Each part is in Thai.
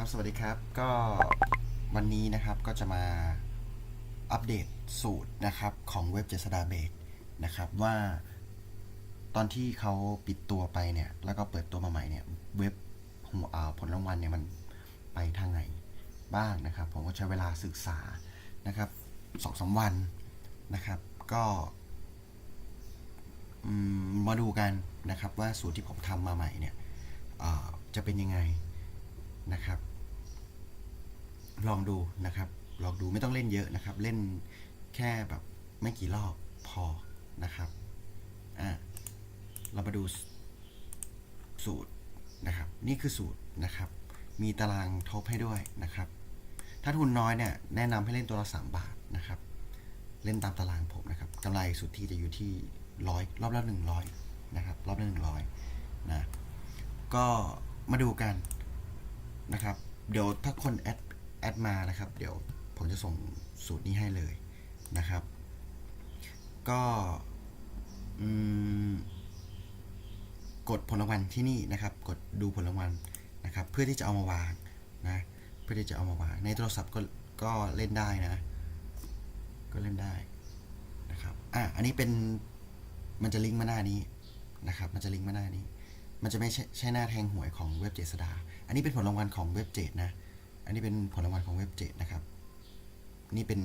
ครับ สวัสดีครับ ก็วันนี้นะครับก็จะมาอัปเดตสูตรนะครับของเว็บเจษดาเบกนะครับว่าตอนที่เขาปิดตัวไปเนี่ย แล้วก็เปิดตัวมาใหม่เนี่ย เว็บหัวอาผลรางวัลเนี่ยมันไปทางไหนบ้างนะครับ ผมก็ใช้เวลาศึกษานะครับสองสามวันนะครับ ก็มาดูกันนะครับว่าสูตรที่ผมทำมาใหม่เนี่ยจะเป็นยังไงนะครับ ลองดูนะครับ ลองดูไม่ต้องเล่นเยอะนะครับ เล่นแค่แบบไม่กี่รอบพอนะครับอะเรามาดูสูตรนะครับ นี่คือสูตรนะครับ มีตารางทบให้ด้วยนะครับ ถ้าทุนน้อยเนี่ยแนะนำให้เล่นตัวละสามบาทนะครับ เล่นตามตารางผมนะครับกำไรสุทธิจะอยู่ที่ร้อยรอบละหนึ่งร้อยนะครับ รอบละหนึ่งร้อยนะ ก็มาดูกันนะครับ เดี๋ยวถ้าคนแอด แอดมานะครับ เดี๋ยวผมจะส่งสูตรนี้ให้เลยนะครับ ก็กดผลรางวัลที่นี่นะครับ กดดูผลรางวัลนะครับ เพื่อที่จะเอามาวางนะเพื่อที่จะเอามาวาง ในโทรศัพท์ก็ก็เล่นได้นะ ก็เล่นได้นะครับอะอันนี้เป็นมันจะลิงก์มาหน้านี้นะครับ มันจะลิงก์มาหน้านี้ มันจะไม่ใช่ใช่หน้าแทงหวยของเว็บเจษดา อันนี้เป็นผลรางวัลของเว็บเจดนะ อันนี้เป็นผลรางวัลของเว็บเจดนะครับ นี่เป็น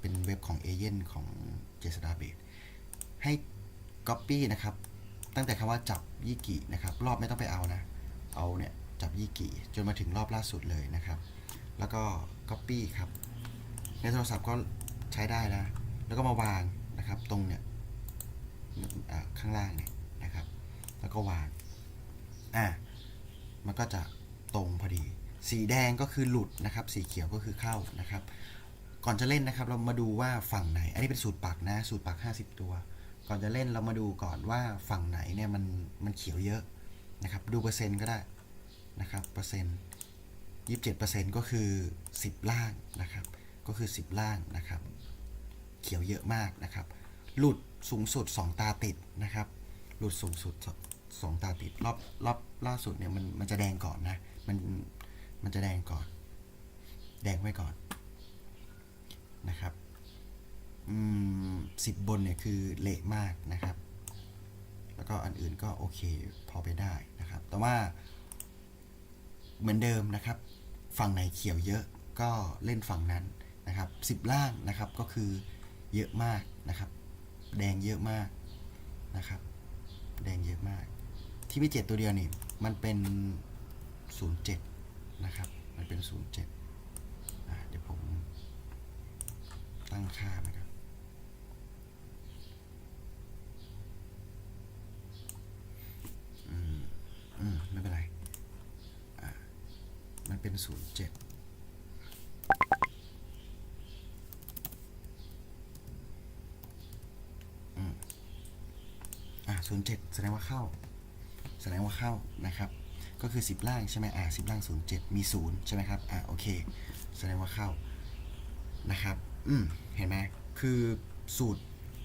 เป็นเว็บของเอเย่นของเจษดาเบสให้ Copy นะครับ ตั้งแต่คำว่าจับยี่กี่นะครับ รอบไม่ต้องไปเอานะ เอาเนี่ยจับยี่กี่จนมาถึงรอบล่าสุดเลยนะครับ แล้วก็ Copy ครับ ในโทรศัพท์ก็ใช้ได้นะ แล้วก็มาวางนะครับ ตรงเนี่ยข้างล่างเนี่ยนะครับ แล้วก็วาง อะ มันก็จะตรงพอดี สีแดงก็คือหลุดนะครับ สีเขียวก็คือเข้านะครับ ก่อนจะเล่นนะครับ เรามาดูว่าฝั่งไหน อันนี้เป็นสูตรปักนะ สูตรปัก 50 ตัว ก่อนจะเล่นเรามาดูก่อนว่าฝั่งไหนเนี่ยมันมันเขียวเยอะนะครับ ดูเปอร์เซ็นต์ก็ได้นะครับเปอร์เซ็นต์ยี่สิบเจ็ดเปอร์เซ็นต์ก็คือ 10 ล่างนะครับ ก็คือ 10 ล่างนะครับ เขียวเยอะมากนะครับ หลุดสูงสุด 2 ตาติดนะครับ หลุดสูงสุดสสองตาติดรอบรอบล่าสุดเนี่ยมันมันจะแดงก่อนนะ มัน มันจะแดงก่อน แดงไว้ก่อนนะครับสิบบนเนี่ยคือเละมากนะครับ แล้วก็อันอื่นก็โอเคพอไปได้นะครับ แต่ว่าเหมือนเดิมนะครับ ฝั่งไหนเขียวเยอะก็เล่นฝั่งนั้นนะครับสิบล่างนะครับก็คือเยอะมากนะครับ แดงเยอะมากนะครับ แดงเยอะมาก ที่มีเจ็ดตัวเดียวนี่มันเป็นศู นะครับ มันเป็นศูนย์เจ็ดเดี๋ยวผมตั้งค่านะครับ อืม อืม ไม่เป็นไร อ่า มันเป็นศูนย์เจ็ดอ่าศูนย์เจ็ดแสดงว่าเข้า แสดงว่าเข้านะครับ ก็คือ 10 ล่างใช่ไหมอ่า10ล่าง 07 มี 0 ใช่ไหมครับ อ่าโอเค แสดงว่าเข้านะครับ อืม เห็นไหมคือสูตร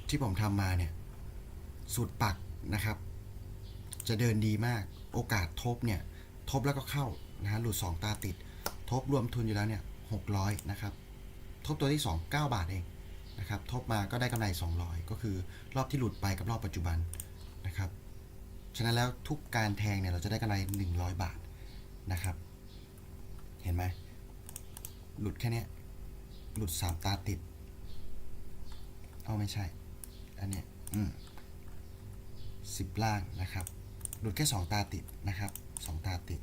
ที่ผมทำมาเนี่ย สูตรปักนะครับ จะเดินดีมาก โอกาสทบเนี่ย ทบแล้วก็เข้านะฮะ หลุด 2 ตาติด ทบรวมทุนอยู่แล้วเนี่ย600 นะครับ ทบตัวที่ 2 9 บาทเองนะครับ ทบมาก็ได้กำไร 200 ก็คือรอบที่หลุดไปกับรอบปัจจุบันนะครับ ฉะนั้นแล้วทุกการแทงเนี่ยเราจะได้กำไร 100 บาทนะครับ เห็นไหมหลุดแค่เนี้ยหลุด 3 ตาติด เอาไม่ใช่ อันเนี้ยอืมสิบล่างนะครับ หลุดแค่ 2 ตาติดนะครับสองตาติด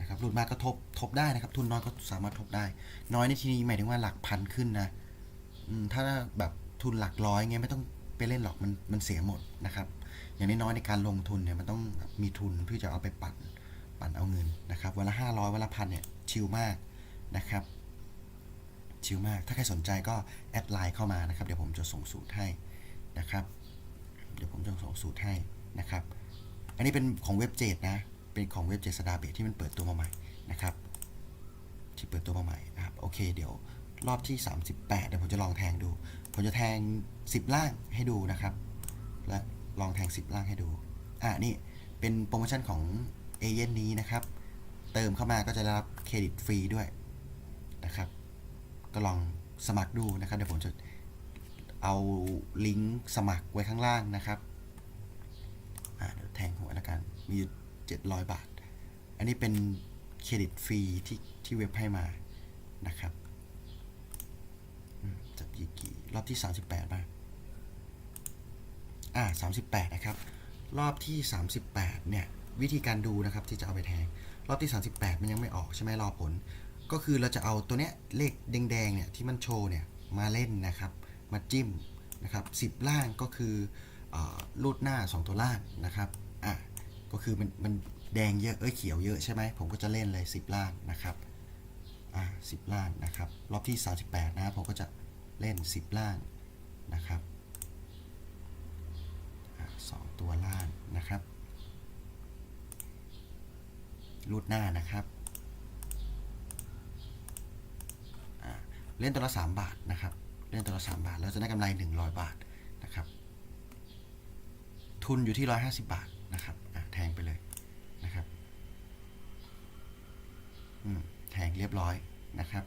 นะครับหลุดมากก็ทบทบได้นะครับ ทุนน้อยก็สามารถทบได้ น้อยในที่นี้หมายถึงว่าหลักพันขึ้นนะถ้าแบบทุนหลักร้อยเงี้ยไม่ต้องไปเล่นหรอกมันมันเสียหมดนะครับ อย่างน้อยๆในการลงทุนเนี่ยมันต้องมีทุนเพื่อจะเอาไปปั่นปั่นเอาเงินนะครับวันละห้าร้อยวันละพันเนี่ยชิลมากนะครับชิลมาก ถ้าใครสนใจก็แอดไลน์เข้ามานะครับ เดี๋ยวผมจะส่งสูตรให้นะครับ เดี๋ยวผมจะส่งสูตรให้นะครับ อันนี้เป็นของเว็บเจดนะ เป็นของเว็บเจดสดาเบทที่มันเปิดตัวมาใหม่นะครับ ที่เปิดตัวมาใหม่นะครับ โอเค เดี๋ยวรอบที่ 38 เดี๋ยวผมจะลองแทงดู ผมจะแทง 10 ล่างให้ดูนะครับ และ ลองแทง 10 ล่างให้ดู อะนี่เป็นโปรโมชั่นของเอเย่นนี้นะครับ เติมเข้ามาก็จะได้รับเครดิตฟรีด้วยนะครับ ก็ลองสมัครดูนะครับ เดี๋ยวผมจะเอาลิงก์สมัครไว้ข้างล่างนะครับ อ่าเดี๋ยวแทงหัวล้วกัน มีอยู่700 บาท อันนี้เป็นเครดิตฟรีที่ที่เว็บให้มานะครับจับกี่กี่รอบที่ 38ป่ะ อ่า38นะครับ รอบที่38เนี่ย วิธีการดูนะครับที่จะเอาไปแทง รอบที่38มันยังไม่ออกใช่ไหมรอผล ก็คือเราจะเอาตัวเนี้ยเลขแดงๆเนี่ยที่มันโชว์เนี่ยมาเล่นนะครับ มาจิ้มนะครับ10ล่างก็คือเออรูดหน้า 2 ตัวล่างนะครับ อะ ก็คือมันมันแดงเยอะ เอ้ยเขียวเยอะใช่ไหม ผมก็จะเล่นเลย 10 ล่างนะครับ อะ10 ล่างนะครับ รอบที่ 38 นะ ผมก็จะเล่น 10 ล่างนะครับ อะสองตัวล่างนะครับรูดหน้านะครับเล่นตัวละ3บาทนะครับ เล่นตัวละ3บาท แล้วจะได้กำไร 100 บาทนะครับ ทุนอยู่ที่ 150 บาทนะครับแทงไปเลยนะครับแทงเรียบร้อยนะครับ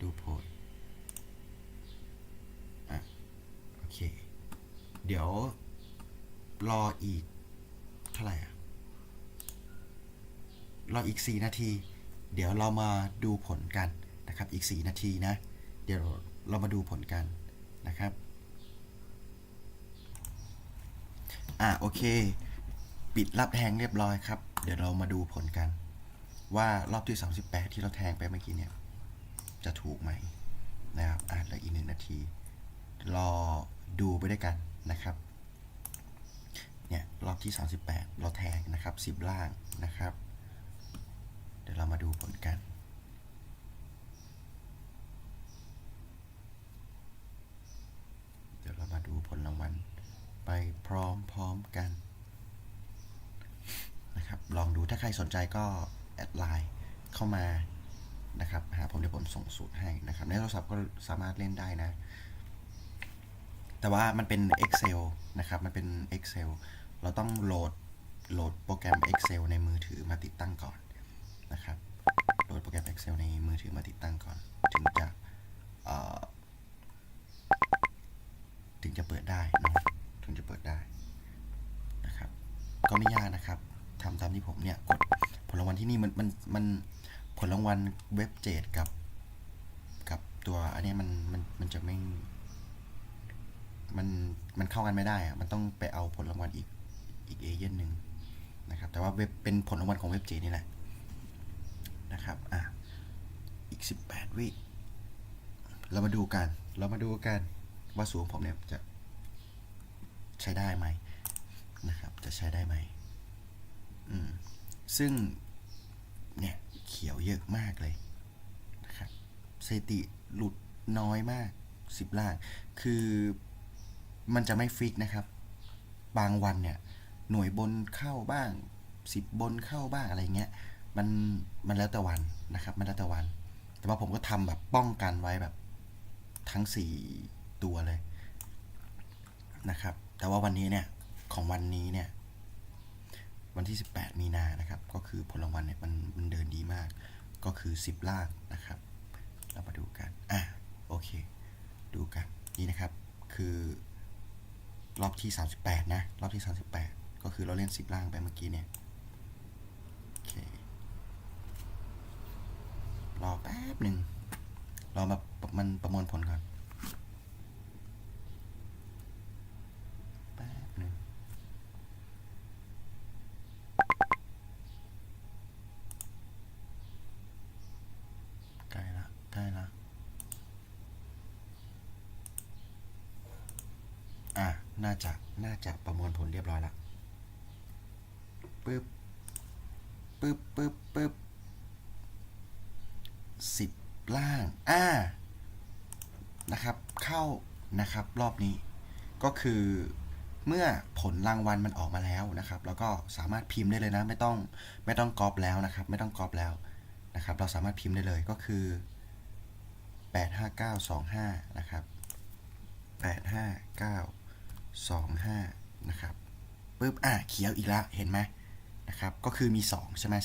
ดูโพสต์อะโอเค เดี๋ยว รออีก เท่าไหร่อะรออีก 4 นาที เดี๋ยวเรามาดูผลกันนะครับ อีก 4 นาทีนะ เดี๋ยวเรามาดูผลกันนะครับ อะโอเค ปิดรับแทงเรียบร้อยครับ เดี๋ยวเรามาดูผลกัน ว่ารอบที่ 38 ที่เราแทงไปเมื่อกี้เนี่ย จะถูกไหมนะครับ อะเหลืออีกหนึ่งนาที รอดูไปด้วยกันนะครับ รอบที่ 38 เราแทงนะครับ 10 ล่างนะครับ เดี๋ยวเรามาดูผลกัน เดี๋ยวเรามาดูผลรางวัลไปพร้อมๆกันนะครับ ลองดูถ้าใครสนใจก็แอดไลน์เข้ามานะครับหาผมเดี๋ยวผมส่งสูตรให้นะครับ ในโทรศัพท์ก็สามารถเล่นได้นะ แต่ว่ามันเป็น Excel นะครับ มันเป็น Excel เราต้องโหลดโหลดโปรแกรม Excel ในมือถือมาติดตั้งก่อนนะครับ โหลดโปรแกรม Excel ในมือถือมาติดตั้งก่อน ถึงจะถึงจะเปิดได้นะถึงจะเปิดได้นะครับ ก็ไม่ยากนะครับทำตามที่ผมเนี่ยกดผลรางวัลที่นี่มันมันมันผลรางวัลเว็บเจดกับกับตัวอันนี้มันมันมันจะไม่มันมันเข้ากันไม่ได้อะมันต้องไปเอาผลรางวัลอีก อีกเอเย่นหนึ่งนะครับแต่ว่าเว็บเป็นผลรางวัลของเว็บเจนี่แหละนะครับอะอีก 18 วิเรามาดูกัน เรามาดูกันว่าสูงผมเนี่ยจะใช้ได้ไหมนะครับ จะใช้ได้ไหมอืมซึ่งเนี่ยเขียวเยอะมากเลยนะครับสถิติหลุดน้อยมากสิบล่าง คือมันจะไม่ฟิกนะครับ บางวันเนี่ย หน่วยบนเข้าบ้างสิบบนเข้าบ้างอะไรเงี้ยมันมันแล้วแต่วันนะครับมันแล้วแต่วัน แต่ว่าผมก็ทำแบบป้องกันไว้แบบทั้ง 4 ตัวเลยนะครับ แต่ว่าวันนี้เนี่ยของวันนี้เนี่ยวันที่ 18 มีนานะครับ ก็คือผลรางวัลเนี่ยมันมันเดินดีมาก ก็คือ 10 ล่างนะครับ เรามาดูกันอะโอเค ดูกันนี่นะครับคือรอบที่ 38 นะ รอบที่ 38 ก็คือเราเล่น10ล่างไปเมื่อกี้เนี่ยโอเครอแป๊บหนึ่งรอมามันประมวลผลก่อนแป๊บหนึ่งใกล้ละใกล้ละอะ น่าจะ น่าจะประมวลผลเรียบร้อยละ ปึ๊บปึ๊บปึ๊บปึ๊บสิบล่าง อ่า นะครับ เข้า นะครับ รอบนี้ ก็คือเมื่อผลรางวัลมันออกมาแล้วนะครับ แล้วก็สามารถพิมพ์ได้เลยนะ ไม่ต้อง ไม่ต้องกรอบแล้วนะครับ ไม่ต้องกรอบแล้วนะครับ เราสามารถพิมพ์ได้เลย ก็คือ 85925 นะครับ 85925 นะครับปึ๊บ อะเขียวอีกแล้ว เห็นไหม นะครับ ก็คือมี2ใช่ไหม